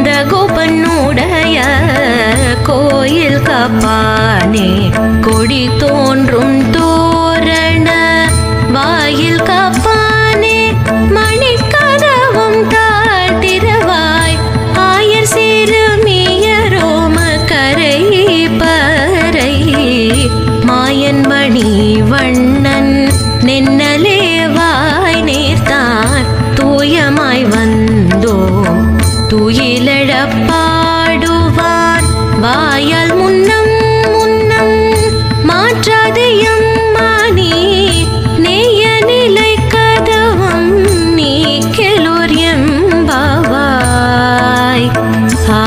அந்த கோபனுடைய கோயில் காப்பானே. கொடி தோன்றும் தோரண வாயில் காப்பானே. மணி கதவும் தாழ்த்திரவாய். ஆயர் சிறுமியரோம கரை பறை. மாயன் மணி வண்ணன் நின்னலே வாய் நேர்த்தான். தூயமாய் வந்தோம். துயிலை பாடுவார். வாயால் முன்னம் முன்னம் மாற்றாது எம்மானி நெய்ய நிலை கதவம் நீ கெலோர் எம்பாவாய். ஆ